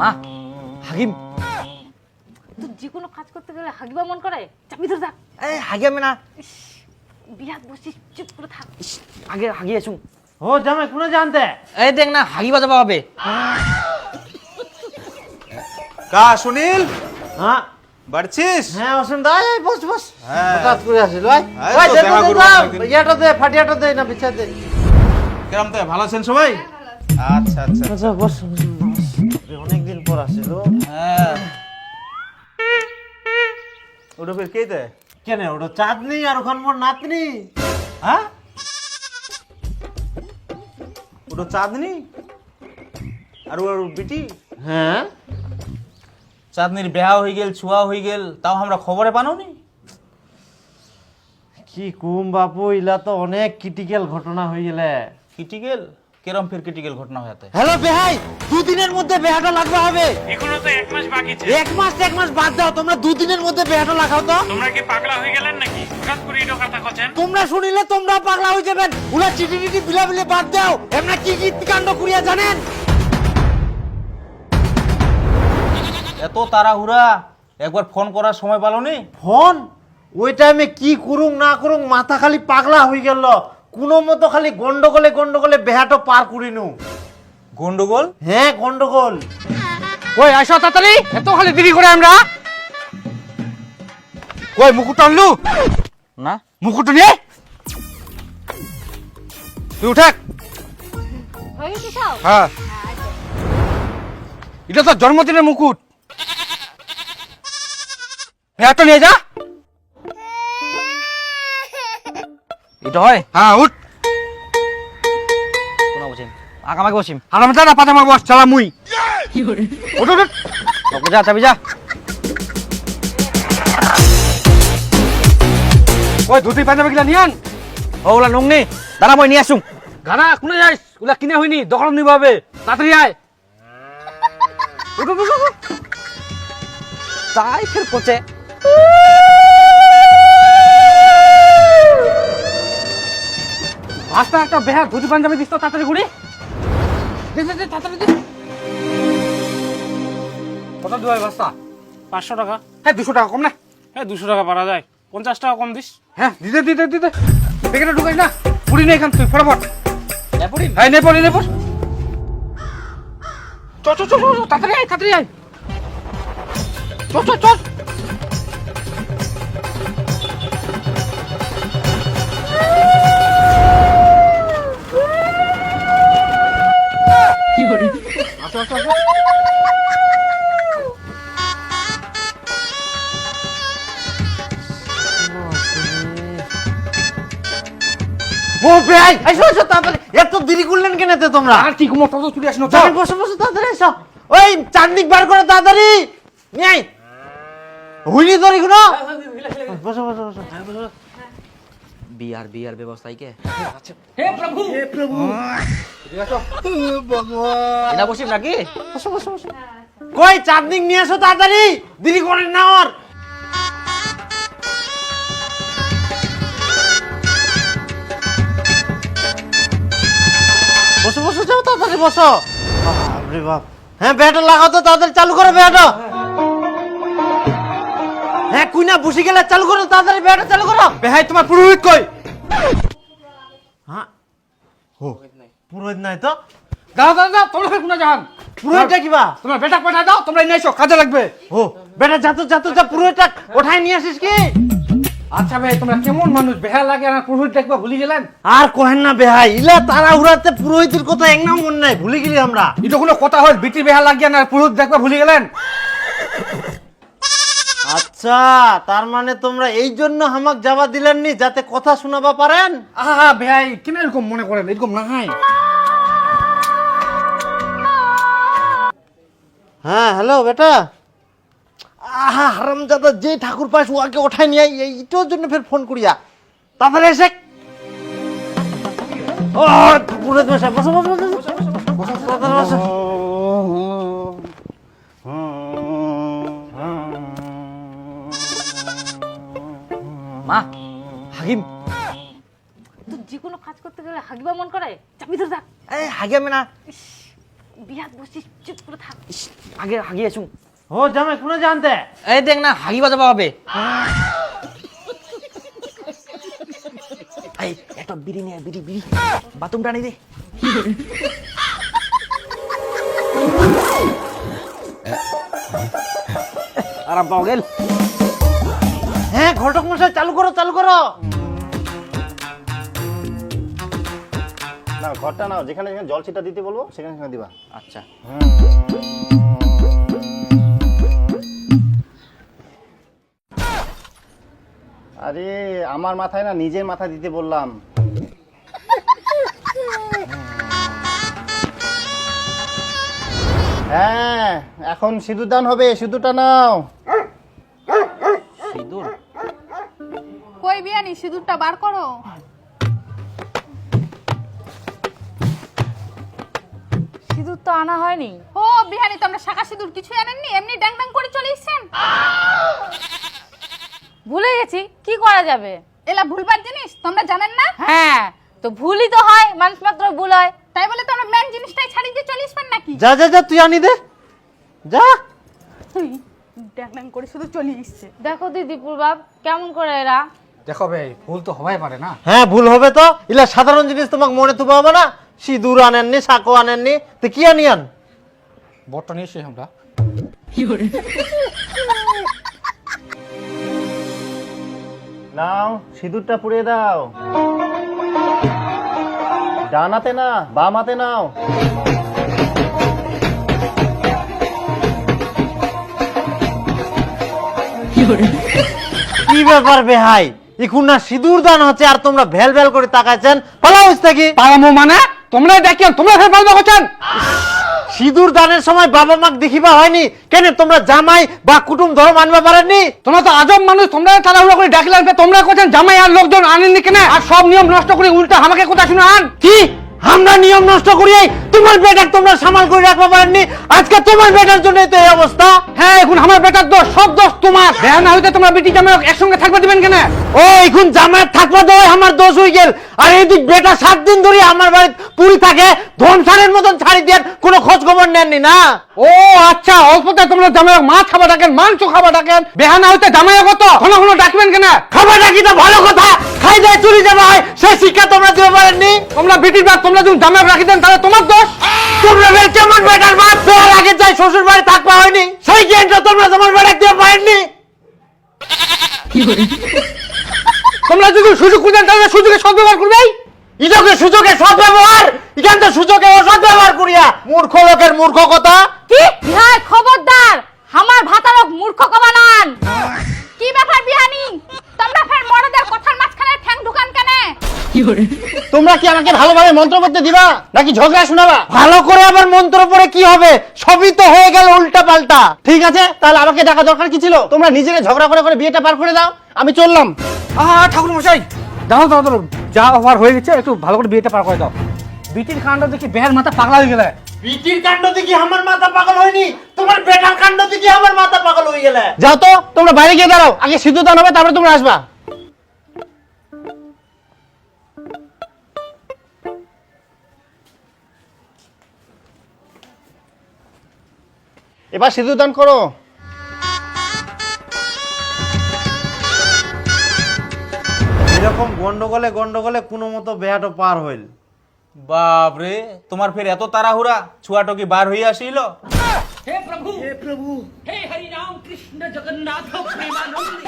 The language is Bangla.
মা হাকিম তুই যে কোনো কাজ করতে গেলে হাগিবা মন করে? চাপি ধরে থাক। এই হাগিয়ামে না। বিরাট বসিস চুপ করে থাক। ইস, আগে হাগিয়ে আসুন ও জামাই কোনে জানতে। এই দেখ না হাগিবা বাজাবা হবে। কা সুনীল? হ্যাঁ। বাড়ছিস? হ্যাঁ অসীম দা এই বস বস। হ্যাঁ। হঠাৎ করে আসিল ভাই ভাই দে দেখা করব। ইয়াটা দে ফাটিয়াটা দে না বিছা দে। কেমন তো ভালো আছেন সবাই? আচ্ছা আচ্ছা আচ্ছা। বস। আসিল হ্যাঁ। ওটা ফের কে দেয় কেন ওটা চাঁদনি আর ওখান মোর নাতনি? হ্যাঁ? ওটা চাঁদনি? আর ওর বিটি? হ্যাঁ। চাঁদনির বেহা হয়ে গেল ছুয়া হয়ে গেল তাও আমরা খবরে পানো নি কি কুম বাপু ইলা তো অনেক ক্রিটিক্যাল ঘটনা হয়ে গেলে। ক্রিটিক্যাল কেরম ফের ক্রিটিক্যাল ঘটনা হয়েছে? হ্যালো বেহাই দুদিনের মধ্যে বেহাটা লাগবে হবে। এখনও তো এক মাস বাকি আছে এক মাস এক মাস বাদ দাও তোমরা দুদিনের মধ্যে বেহাটা লাগাও তো। তোমরা কি পাগলা হয়ে গেলেন নাকি? হঠাৎ করে এটা কথা কছেন তোমরা শুনিলে তোমরা পাগলা হয়ে যাবেন। উলা চিঠি টিটি বিলা বিলে বাদ দাও। এমনা কি কি কাণ্ড করিয়া জানেন? এত তাড়াহুড়া একবার ফোন করার সময় পালো নি ফোন? ওই টাইমে কি করুং না করুং মাথা খালি পাগলা হয়ে গেল। কোনো মতো খালি গন্ডগোলে গন্ডগোলে বেহাটো পার করিনু। গন্ডগোল? হ্যাঁ গন্ডগোল। ওই আসো তাড়াতাড়ি। এত খালি দেরি করে আমরা। ওই মুকুট আনলু? না। মুকুট নিয়ে তুই উঠাক হয়ে হ্যাঁ। এটা তো জন্মদিনের মুকুট। ভেড়াটা নিয়ে যা। এটা হয়? হ্যাঁ উঠ। কোন বসিম আগামাকে বসিম। আরাম যা না পাজামা বস চালা মুই। উঠ উঠ ওকে যা চাবি যা। ওই ধুতি পাজামা গিলা নিয়ান ওলা নুংনি দাঁড়া মই নিয়ে আসুন গানা কোনে যাইস? ওলা কিনে হইনি দখল নিবা হবে তাড়াতাড়ি আয়। উঠ উঠ তাই ফের কোচে রাস্তা একটা বেহা ধুতি পাঞ্জাবি দিস তো তাড়াতাড়ি ঘুরি। দে দে দে তাড়াতাড়ি দে। কত দেওয়ার রাস্তা পাঁচশো টাকা। হ্যাঁ দুশো টাকা কম না। হ্যাঁ দুশো টাকা পারা যায়। পঞ্চাশ টাকা কম দিস। হ্যাঁ দিতে দিতে দিতে বেকারে ঢুকাই না। পুরি নেই এখান তুই ফটাফট। হ্যাঁ নে পড়ি নে পড় চ চ চ চ, চ, তাড়াতাড়ি আয় তাড়াতাড়ি আয়। চ চ চ। ও ভাই এসো এসো তাড়াতাড়ি। এত দেরি করলেন কেন এতে তোমরা? আর কি কুমো তো চলে আসনো তো বসো বসো তাড়াতাড়ি এসো। ওই চান্দিক বার করে তাড়াতাড়ি। নিয়ে হইনি তোর এগুলো বসো বসো বসো। বিয়ার বিয়ার ব্যবস্থাই কে এটা বসিম নাকি? বসো বসো বসো। কই চাঁদনিক নিয়ে এসো তাড়াতাড়ি। দেরি করেন না ওর বসো বসো যাও তাড়াতাড়ি বসো। বাপরে বাপ। হ্যাঁ ব্যাটা লাগাও তো তাড়াতাড়ি চালু করো ব্যাটা হ্যাঁ কুইনা বসে গেলে চালু করো তাড়াতাড়ি ব্যাটা চালু করো। বেহাই তোমার পুরোহিত কই? হ্যাঁ। ও পুরোহিত নাই তো? দাও দাও দাও তোমরা কোনা জাহান। পুরোহিতটা কিবা তোমরা বেটা পাঠায় দাও তোমরা নিয়ে এসো কাজে লাগবে। ও। বেটা যাতো যাতো যা পুরোহিতটা ওঠাই নিয়ে আসিস কি? আচ্ছা ভাই তোমরা কেমন মানুষ? বেহা লাগে আর পুরোহিত দেখবা ভুলে গেলেন? আর কহেন না বেহাই ইলা তারা উড়াতে পুরোহিতের কথা এক নাম মন নাই ভুলে গেলি আমরা। এটা কোনো কথা হয় বিটি বেহা লাগিয়ে না পুরোহিত দেখবা ভুলে গেলেন? আচ্ছা তার মানে তোমরা এই জন্য হামাক যাবা দিলেন নি যাতে কথা শোনাবা পারেন? আহা ভাই কেন এরকম মনে করেন? এরকম না হয় হ্যাঁ হ্যালো বেটা। আহা হারাম হারামজাদা যে ঠাকুর পাশ ওয়াকে ওঠাই নিয়ে আই, এই এটার জন্য ফের ফোন করিয়া। তাড়াতাড়ি এসে ও পুরোহিত মশাই বসো বসো বসো বসো, বসো মা হাকিম। তুই যে কোনো কাজ করতে গেলে হাগিবা মন করে চাপি ধরে থাক। এই হাগে মেনা বিয়াত বসছিস চুপ করে থাক। আগে আগে আসুন। ও জামাই কোনে জানতে। এই দেখ না হাগি বাজাবা হবে এই একটা বিড়ি নিয়ে বিড়ি বিড়ি। বাথরুম টানি দে। আরাম পাও গেল। হ্যাঁ ঘটক মশাই চালু করো চালু করো। না ঘরটা নাও যেখানে যেখানে জল ছিটা দিতে বলব সেখানে সেখানে দিবা। আচ্ছা। আরে আমার মাথায় না নিজের মাথা দিতে বললাম। হ্যাঁ এখন সিঁদুর দান হবে সিঁদুরটা নাও। সিঁদুর? কই বিয়ানি সিঁদুরটা বার করো। সিঁদুর তো আনা হয়নি। ও বিহানি তোমরা শাখা সিঁদুর কিছু আনেননি? এমনি ড্যাং ড্যাং করে চলে এসছেন? ভুলে গেছি কি করা যাবে? এলা ভুলবার জিনিস? তোমরা জানেন না? হ্যাঁ তো ভুলই তো হয় মানুষ মাত্র ভুল হয়। তাই বলে তোমরা মেন জিনিসটাই ছাড়িয়ে দিয়ে চলে আসবেন নাকি? যা যা যা তুই আনি দে। যা। ড্যাং ড্যাং করে শুধু চলে এসছে। দেখো দিদিপুর বাপ কেমন করে এরা? দেখো ভাই ভুল তো হবাই পারে না। হ্যাঁ ভুল হবে তো। ইলা সাধারণ জিনিস তোমাকে মনে তো হবে না? সিঁদুর আনেননি সাঁকো আনেননি। তো কি আনি আন? বটটা নিয়ে এসে আমরা। নাও, সিঁদুরটা পুড়িয়ে দাও। ডানাতে না, বামাতে নাও। কি ব্যাপার বেহাই? এখন না সিঁদুর দান হচ্ছে আর তোমরা ভেল ভেল করে তাকাইছেন। পালাও থাকি পারামো মানে? তোমরা দেখিয়ান তোমরা ফের বলবা করছেন? সিঁদুর দানের সময় বাবা মাক দেখিবা হয়নি। কেন তোমরা জামাই বা কুটুম ধর্ম আনবা পারেননি? তোমরা তো আজব মানুষ তোমরা তাড়াহুড়া করে ডাকি লাগবে তোমরা কোথায়? জামাই আর লোকজন আনেননি কেন? আর সব নিয়ম নষ্ট করে উল্টা আমাকে কোথায় শুনে আন? কি? আমরা নিয়ম নষ্ট করি তোমার বেটার তোমরা সামাল করে রাখবা পারেননি। আজকে তোমার বেটার জন্য তো এই অবস্থা। হ্যাঁ এখন আমার বেটার দোষ সব দোষ তোমার। দেয়া না হইতে তোমরা বেটি জামাই একসঙ্গে থাকবে দিবেন কেন? ও এখন জামায়াত থাকবা তো আমার দোষ হয়ে গেল। আর এইদিক বেটা সাত দিন ধরে আমার বাড়ি পুরি থাকে ধনসারের মতন ছাড়ি দেন কোনো খোঁজ খবর নেননি না? ও আচ্ছা অল্পতে তোমরা জামাই মাছ খাবার ডাকেন মাংস খাবার ডাকেন। বেহানা হইতে জামাই কত ঘন ঘন ডাকবেন কেন? খাবারটা কি তো ভালো কথা খাই দেয় চুরি যাবে হয় সেই শিক্ষা তোমরা দিতে পারেননি। তোমরা বেটির বাদ তোমরা যদি জামাই রাখি দেন তাহলে তোমার দোষ। তোমরা বেশ কেমন বেটার বাদ বেয়ার আগে যাই শ্বশুর বাড়ি থাকবা হয়নি। সেই জ্ঞানটা তোমরা তোমার বেটা দিয়ে পারেননি। তোমরা যদি সুযোগ খুঁজেন তাহলে সুযোগে সদ্ব্যবহার করবে। ইজকে সুযোগে সৎ ব্যবহার তো সুযোগে অসৎ ব্যবহার করিয়া। মূর্খ লোকের মূর্খ কথা। কি? বিহার খবরদার! আমার ভাতারক মূর্খ কবানান কি ব্যাপার বিহানি? তোমরা ফের মরদের কথার মাঝখানে ঠ্যাং ঢুকান কেন? তোমরা কি আমাকে ভালোভাবে মন্ত্র করতে দিবা? নাকি ঝগড়া শোনাবা? ভালো করে আবার মন্ত্র পড়ে কি হবে? সবই তো হয়ে গেল উল্টা পাল্টা ঠিক আছে তাহলে আমাকে দেখা দরকার কি ছিল? তোমরা নিজেরা ঝগড়া করে করে বিয়েটা পার করে দাও আমি চললাম। আহা ঠাকুর মশাই! দাঁড়াও দাঁড়াও দাঁড়াও যা অফার হয়ে গেছে একটু ভালো করে বিয়েটা পার করে দাও। বিটির কাণ্ড দেখি বেহার মাথা পাগলা হয়ে গেলে। বিটির কাণ্ড দেখি আমার মাথা পাগল হয়নি? তোমার বেটার কাণ্ড দেখি আমার মাথা পাগল হয়ে গেলে। যাও তো তোমরা বাইরে গিয়ে দাঁড়াও। আগে সিদ্ধ দান হবে তারপরে তোমরা আসবা। এবার সিঁদুর দান করো। এরকম গন্ডগোলে গন্ডগোলে কোনো মতো বেহাটো পার হইল। বাপরে তোমার ফের এত তাড়াহুড়া? ছুয়াটো কি বার হইয়া আসিল? প্রভু হে প্রভু হে হরি রাম কৃষ্ণ জগন্নাথ প্রেমানন্দ